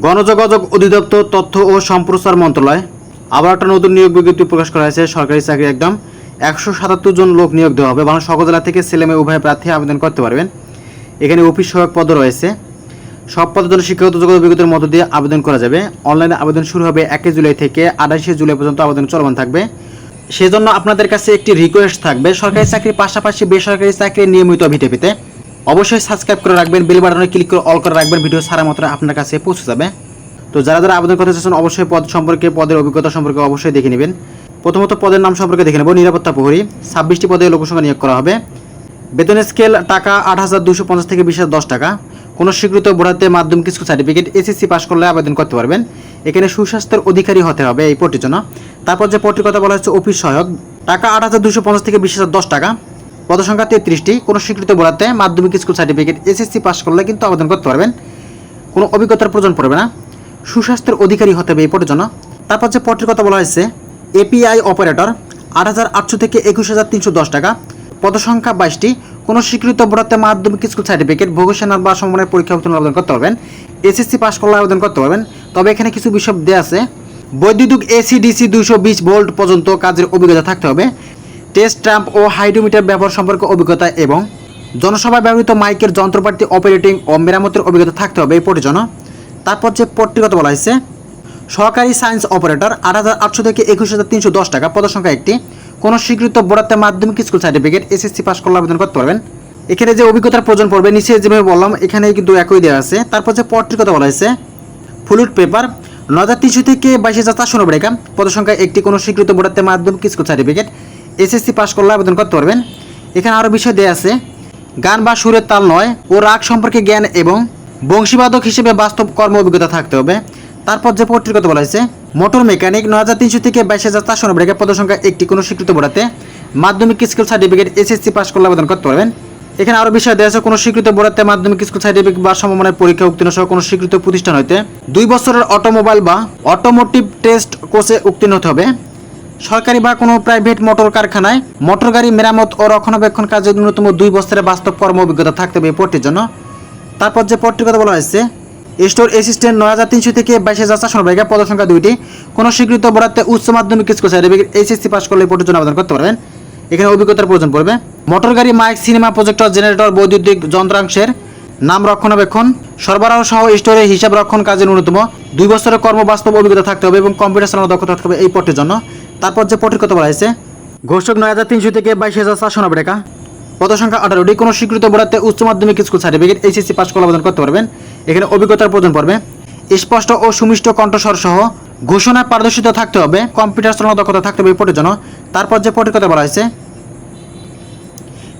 গণযোগাযোগ অধিদপ্তর তথ্য ও সম্প্রচার মন্ত্রণালয়। আবার একটা নতুন নিয়োগ বিজ্ঞপ্তি প্রকাশ করা হয়েছে, সরকারি চাকরি একদম একশো সাতাত্তর জন লোক নিয়োগ দেওয়া হবে। বাংলা সকল জেলা থেকে ছেলে মেয়ে উভয় প্রার্থী আবেদন করতে পারবেন। এখানে অফিস সহায়ক পদ রয়েছে। সব পদের জন্য শিক্ষাগত যোগ্যতা বিজ্ঞতার মধ্য দিয়ে আবেদন করা যাবে। অনলাইনে আবেদন শুরু হবে একই জুলাই থেকে আঠাশে জুলাই পর্যন্ত আবেদন চলমান থাকবে। সেজন্য আপনাদের কাছে একটি রিকোয়েস্ট থাকবে, সরকারি চাকরির পাশাপাশি বেসরকারি চাকরির নিয়মিত ভিটে পেতে অবশ্যই সাবস্ক্রাইব করে রাখবেন বেল বাটনে ক্লিক করে অল করে রাখবেন ভিডিও সারা মাত্র আপনার কাছে পৌঁছে যাবে। তো যারা যারা আবেদন করতে চাচ্ছেন, অবশ্যই পদ সম্পর্কে, পদের অভিজ্ঞতা সম্পর্কে অবশ্যই দেখে নেবেন। প্রথমত পদের নাম সম্পর্কে দেখে নেব, নিরাপত্তা প্রহরী। ছাব্বিশটি পদে লোকসংখ্যা নিয়োগ করা হবে। বেতনের স্কেল টাকা আট হাজার দুশো পঞ্চাশ থেকে বিশ হাজার দশ টাকা। কোনো স্বীকৃত বোর্ডাতে মাধ্যমিক স্কুল সার্টিফিকেট এসএসসি পাস করলে আবেদন করতে পারবেন। এখানে সুস্বাস্থ্যের অধিকারী হতে হবে এই পদটির জন্য। তারপর যে পদটির কথা বলা হচ্ছে, অফিস সহায়ক। টাকা আট হাজার দুশো পঞ্চাশ থেকে বিশ হাজার দশ টাকা। পদসংখ্যা তেত্রিশটি, কোনো স্বীকৃত বোর্ডাতে মাধ্যমিক স্কুল সার্টিফিকেট এসএসসি পাস করলে কিন্তু আবেদন করতে পারবেন। কোনো অভিজ্ঞতার প্রয়োজন পড়বে না। সুস্বাস্থ্যের অধিকারী হতে হবে এই পদের জন্য। তারপর যে পদটির কথা বলা হয়েছে, এপিআই অপারেটর আট হাজার আটশো থেকে একুশ হাজার তিনশো দশ টাকা। পদসংখ্যা বাইশটি, কোনো স্বীকৃত বরাতে মাধ্যমিক স্কুল সার্টিফিকেট ভোগেশনাল বা সমমানের পরীক্ষা উত্তীর্ণ আবেদন করতে পারবেন। এসএসসি পাস করলে আবেদন করতে পারবেন। তবে এখানে কিছু বিষয় দেওয়া আছে। বৈদ্যুতিক এসি ডিসি দুশো বিশ ভোল্ট পর্যন্ত কাজের অভিজ্ঞতা থাকতে হবে। টেস্ট ট্রাম্প ও হাইড্রোমিটার ব্যবহার সম্পর্কে অভিজ্ঞতা এবং জনসভায় ব্যবহৃত মাইকের যন্ত্রপাতি, অপারেটিং ও মেরামতের অভিজ্ঞতা থাকতে হবে এই পটির জন্য তারপর যে পদটির কথা বলা হয়েছে, সহকারী সায়েন্স অপারেটর আট হাজার আটশো থেকে একুশ হাজার তিনশো দশ টাকা পদসংখ্যা একটি। কোনো স্বীকৃত বোর্ডাতে মাধ্যমিক স্কুল সার্টিফিকেট, এসএসসি পাস করলে আবেদন করতে পারবেন। এখানে যে অভিজ্ঞতার প্রয়োজন পড়বে নিচে যেভাবে বললাম এখানে কিন্তু একই দেওয়া আছে। তারপর যে পদটির কথা বলা হয়েছে, ফ্লুট পেপার ন হাজার তিনশো থেকে বাইশ হাজার চারশো নব্বই টাকা। পদসংখ্যা একটি, কোনো স্বীকৃত বোর্ডাতে মাধ্যমিক স্কুল সার্টিফিকেট এসএসসি পাস করলে আবেদন করতে পারবেন। এখানে আরও বিষয় দেওয়া আছে। গান বা সুরের তাল নয় ও রাগ সম্পর্কে জ্ঞান এবং বংশীবাদক হিসেবে বাস্তব কর্ম অভিজ্ঞতা থাকতে হবে। তারপর যে পদটির কথা বলা হয়েছে, মোটর মেকানিক ন হাজার তিনশো থেকে বাইশ হাজার চারশো নব্বই টাকা পদসংখ্যা একটি কোনো স্বীকৃত বোর্ডাতে মাধ্যমিক স্কুল সার্টিফিকেট এসএসসি পাস করলে আবেদন করতে পারবেন। এখানে আরও বিষয় দেওয়া আছে, কোনো স্বীকৃত বোর্ডাতে মাধ্যমিক স্কুল সার্টিফিকেট বা সমমানের পরীক্ষা উত্তীর্ণ সহ কোনো স্বীকৃত প্রতিষ্ঠান হইতে দুই বছরের অটোমোবাইল বা অটোমোটিভ টেস্ট কোর্সে উত্তীর্ণ হতে হবে। সরকারি বা কোনো প্রাইভেট মোটর কারখানায় মোটর গাড়ি মেরামত ও রক্ষণাবেক্ষণ কাজে ন্যূনতম দুই বছরের বাস্তব কর্ম অভিজ্ঞতা থাকতে হবে এই পদটির জন্য। তারপর যে পদটির কথা বলা হয়েছে স্টোর অ্যাসিস্ট্যান্ট নয় হাজার তিনশো থেকে বাইশ হাজার চারশো নব্বই পদ সংখ্যা দুইটি। কোনো স্বীকৃত বরাতে উচ্চ মাধ্যমিক স্কুল সার্টিফিকেট এইচএসসি পাস করলে পদের জন্য আবেদন করতে পারবেন। এখানে অভিজ্ঞতার প্রয়োজন পড়বে। মোটর গাড়ি মাইক সিনেমা প্রজেক্টর জেনারেটর বৈদ্যুতিক যন্ত্রাংশের নাম রক্ষণাবেক্ষণ, সরবরাহ সহ স্টোরে হিসাব রক্ষণ কাজে ন্যূনতম দুই বছরের কর্ম বাস্তব অভিজ্ঞতা থাকতে হবে এবং কম্পিউটার চালানোর দক্ষতা থাকতে হবে এই পটের জন্য। তারপর যে পটের কথা বলা হয়েছে। ঘোষক নয় হাজার তিনশো থেকে বাইশ হাজার চারশো নব্বই টাকা। পদ সংখ্যা আঠারোটি কোনো স্বীকৃত বোর্ডাতে উচ্চ মাধ্যমিক স্কুল সার্টিফিকেট এইচএসসি পাস করে আবেদন করতে পারবেন। এখানে অভিজ্ঞতার প্রয়োজন পড়বে। স্পষ্ট ও সুমিষ্ট কণ্ঠস্বর সহ ঘোষণায় পারদর্শিতা থাকতে হবে। কম্পিউটার চালানোর দক্ষতা থাকতে হবে এই পটের জন্য। তারপর যে পটের কথা বলা হয়েছে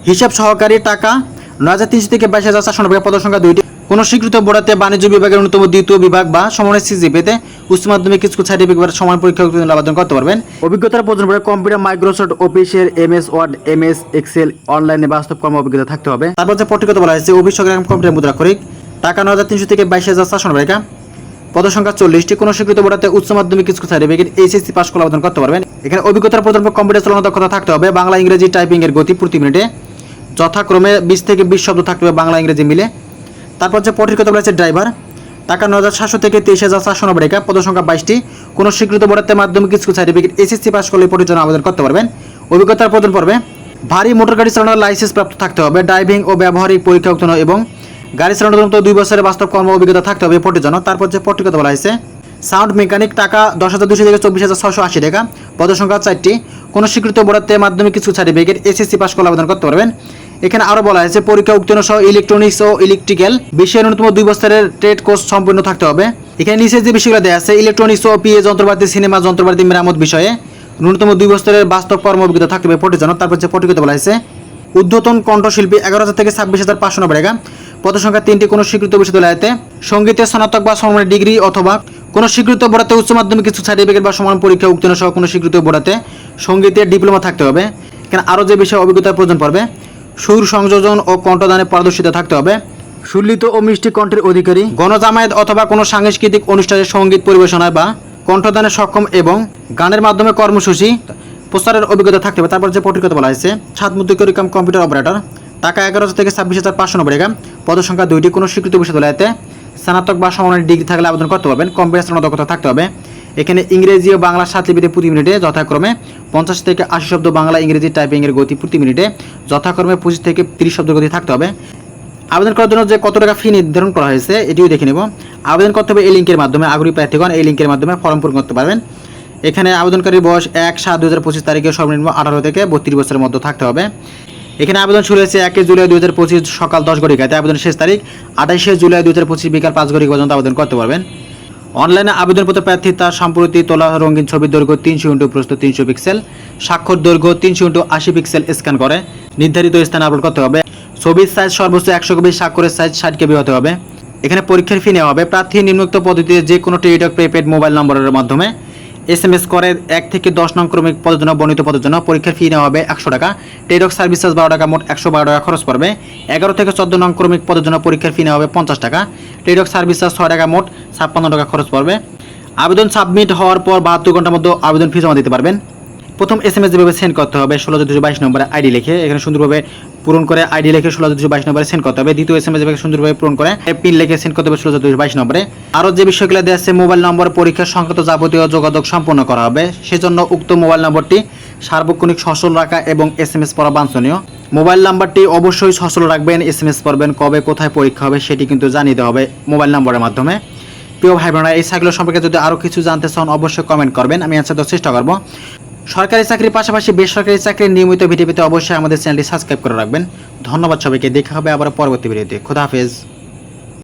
হিসাব সহকারী টাকা নয় হাজার তিনশো থেকে বাইশ হাজার চারশো নব্বই পদ সংখ্যা দুইটি কোনো স্বীকৃত বোর্ডাতে বাণিজ্য বিভাগের অন্যতম দ্বিতীয় বিভাগ বা সমন্বয় সিজিপিতে উচ্চ মাধ্যমিক স্কুল সার্টিফিকেট বা সমান পরীক্ষা আবেদন করতে পারবেন। অভিজ্ঞতার প্রয়োজন পড়ে কম্পিউটার মাইক্রোসফট অফিসের এমএস ওয়ার্ড এমএস এক্সেল অনলাইনে বাস্তব কর্ম অভিজ্ঞতা থাকতে হবে। তারপর যে পটিকতা বলা হয়েছে সংগ্রাম কম্পিউটার মুদ্রাক্ষরিক টাকা নয় হাজার তিনশো থেকে বাইশ হাজার চারশো টাকা পদ সংখ্যা চল্লিশটি। কোনো স্বীকৃত বোর্ডাতে উচ্চ মাধ্যমিক স্কুল সার্টিফিকেট এইচএসসি পাস করে আবেদন করতে পারবেন। এখানে অভিজ্ঞতার প্রয়োজন পড়ে কম্পিউটার চালানোর দক্ষতা থাকতে হবে। বাংলা ইংরেজি টাইপিং এর গতি প্রতি মিনিটে। যথাক্রমে বিশ থেকে বিশ শব্দ থাকতে হবে বাংলা ইংরেজি মিলে। তারপর হচ্ছে পটির কথা বলেছে ড্রাইভার টাকা নয় হাজার সাতশো থেকে তেইশ হাজার চারশো নব্বই টাকা পদ সংখ্যা বাইশটি। কোনো স্বীকৃত বোর্ডাতে মাধ্যমিক স্কুল সার্টিফিকেট এসএসসি পাস করলে পটির জন্য আবেদন করতে পারবেন। অভিজ্ঞতার প্রদান পর্বে, ভারী মোটর গাড়ি চালানোর লাইসেন্স প্রাপ্ত থাকতে হবে। ড্রাইভিং ও ব্যবহারিক পরীক্ষা উত্তীর্ণ এবং গাড়ি চালানোর জন্য দুই বছরের বাস্তব কর্ম অভিজ্ঞতা থাকতে হবে পটির জন্য। তারপর যে পটির কথা বলা হয়েছে সাউন্ড মেকানিক টাকা দশ হাজার দুশো থেকে চব্বিশ হাজার ছশো আশি টাকা পদসংখ্যা চারটি। কোনো স্বীকৃত বোর্ডাতে মাধ্যমিক স্কুল সার্টিফিকেট এসএসসি পাস করলে আবেদন করতে পারবেন। এখানে আরও বলা হয়েছে, পরীক্ষা উত্তীর্ণ সহ ইলেকট্রনিক্স ও ইলেকট্রিক্যাল বিষয়ের ন্যূনতম দুই বছরের ট্রেড কোর্স সম্পূর্ণ থাকতে হবে। এখানে নিচে যে বিষয়গুলো দেওয়া আছে ইলেকট্রনিক্স ও পিএ যন্ত্রপাতি সিনেমা যন্ত্রপাতি, মেরামত বিষয়ে ন্যূনতম দুই বছরের বাস্তব কর্ম অভিজ্ঞতা থাকতে হবে পটের জন্য তারপর যে পটিকতা বলা হয়েছে উদ্ধতন কণ্ঠশিল্পী এগারো হাজার থেকে ছাব্বিশ হাজার পাঁচশো নব্বই টাকা পদ সংখ্যা তিনটি, কোনো স্বীকৃত বিশ্ববিদ্যালয়তে সঙ্গীতে স্নাতক বা সমানের ডিগ্রি অথবা কোনো স্বীকৃত বোর্ডাতে উচ্চ মাধ্যমিক কিছু সার্টিফিকেট বা সমান পরীক্ষা উত্তীর্ণ সহ কোনো স্বীকৃত বোর্ডাতে সঙ্গীতের ডিপ্লোমা থাকতে হবে। এখানে আরও যে বিষয়ে অভিজ্ঞতার প্রয়োজন পড়বে সুর সংযোজন ও কণ্ঠদানে পারদর্শিতা থাকতে হবে। সুলিত ও মিষ্টি কণ্ঠের অধিকারী। গণজামায়াত অথবা কোনো সাংস্কৃতিক অনুষ্ঠানে সংগীত পরিবেশনায় বা কণ্ঠদানে সক্ষম এবং গানের মাধ্যমে কর্মসূচি প্রচারের অভিজ্ঞতা থাকতে হবে। তারপর যে পত্রিকাতে বলা হয়েছে ছাত্রমুদ্রিকরি কাম কম্পিউটার অপারেটর। টাকা এগারো হাজার থেকে ছাব্বিশ হাজার পাঁচশো নব্বই টাকা। পদ সংখ্যা দুইটি কোনো স্বীকৃত বিশ্ববিদ্যালয়তে স্নাতক বা সমানের ডিগ্রি থাকলে আবেদন করতে পারবেন। কম্পিউটার দক্ষতা থাকতে হবে। এখানে ইংরেজি ও বাংলা সাত লিপিতে প্রতি মিনিটে, যথাক্রমে পঞ্চাশ থেকে আশি শব্দ বাংলা, ইংরেজি টাইপিংয়ের গতি প্রতি মিনিটে, যথাক্রমে পঁচিশ থেকে তিরিশ শব্দ গতি থাকতে হবে। আবেদন করার জন্য যে কত টাকা ফি নির্ধারণ করা হয়েছে, এটিও দেখে নেব। আবেদন করতে হবে এই লিঙ্কের মাধ্যমে, আগ্রহী প্রার্থীগণ এই লিঙ্কের মাধ্যমে ফর্ম পূরণ করতে পারবেন। এখানে আবেদনকারীর বয়স এক সাত দু হাজার পঁচিশ তারিখে সর্বনিম্ন আঠারো থেকে বত্রিশ বছরের মধ্যে থাকতে হবে। এখানে আবেদন শুরু হয়েছে একে জুলাই দু হাজার পঁচিশ সকাল দশ ঘটিকাতে আবেদন শেষ তারিখ আঠাইশে জুলাই দু হাজার পঁচিশ বিকাল পাঁচ ঘটিকা পর্যন্ত আবেদন করতে পারবেন। অনলাইনে আবেদনপত্র প্রার্থী তার সম্প্রতি তোলা রঙিন ছবির দৈর্ঘ্য তিনশো ইন্টু প্রস্তুত তিনশো পিক্সেল, স্বাক্ষর দৈর্ঘ্য তিনশো ইন্টু আশি পিক্সেল স্ক্যান করে। নির্ধারিত স্থানে আপলোড করতে হবে। ছবির সাইজ সর্বোচ্চ একশো কপি স্বাক্ষরের সাইজ ষাট কেবি হতে হবে। এখানে পরীক্ষার ফি নেওয়া হবে। প্রার্থী নিম্নোক্ত পদ্ধতিতে যে কোনো টেলিটক প্রিপেড মোবাইল নম্বরের মাধ্যমে। এস এম এস করে এক থেকে দশ নং ক্রমিক পদের জন্য বর্ণিত পদের জন্য পরীক্ষার ফি নেওয়া হবে একশো টাকা। টেলিটক সার্ভিস চার্জ বারো টাকা, মোট একশো বারো টাকা খরচ পড়বে। এগারো থেকে চোদ্দ নং ক্রমিক পদের জন্য পরীক্ষার ফি নেওয়া হবে পঞ্চাশ টাকা। টেলিটক সার্ভিস চার্জ ছয় টাকা, মোট ছাপ্পান্ন টাকা খরচ পড়বে। আবেদন সাবমিট হওয়ার পর বাহাত্তর ঘণ্টার মধ্যে আবেদন ফি জমা দিতে পারবেন। প্রথম এস এম এস যেভাবে সেন্ড করতে হবে, ষোলো দুশো বাইশ নম্বরে আইডি লিখে, এখানে সুন্দরভাবে পূরণ করে আইডি লিখে ষোলো দুশো বাইশ নম্বরে সেন্ড করতে হবে। দ্বিতীয় এস এম সুন্দরভাবে পূরণ করে পিন লিখে সেন্ড করতে হবে ষোলো দুশো বাইশ নম্বরে। আরও যে বিষয়গুলো দেওয়া আছে মোবাইল নম্বর পরীক্ষা সংক্রান্ত যাবতীয় যোগাযোগ সম্পন্ন করা হবে। সেজন্য উক্ত মোবাইল নম্বরটি সার্বক্ষণিক সচল রাখা এবং এস এম এস পড়া বাঞ্ছনীয়। মোবাইল নাম্বারটি অবশ্যই সচল রাখবেন এস এম এস পড়বেন, কবে কোথায় পরীক্ষা হবে সেটি কিন্তু জানিয়ে দেওয়া হবে মোবাইল নম্বরের মাধ্যমে। প্রিয় ভাই বোনেরা এই সাইকেল সম্পর্কে যদি আরও কিছু জানতে চান, অবশ্যই কমেন্ট করবেন, আমি অ্যান্সার দেওয়ার চেষ্টা করব। সরকারি চাকরির পাশাপাশি বেসরকারি চাকরির নিয়মিত ভিডিও পেতে অবশ্যই আমাদের চ্যানেলটি সাবস্ক্রাইব করে রাখবেন। ধন্যবাদ সবাইকে। দেখা হবে আবার পরবর্তী ভিডিওতে। খোদা হাফেজ।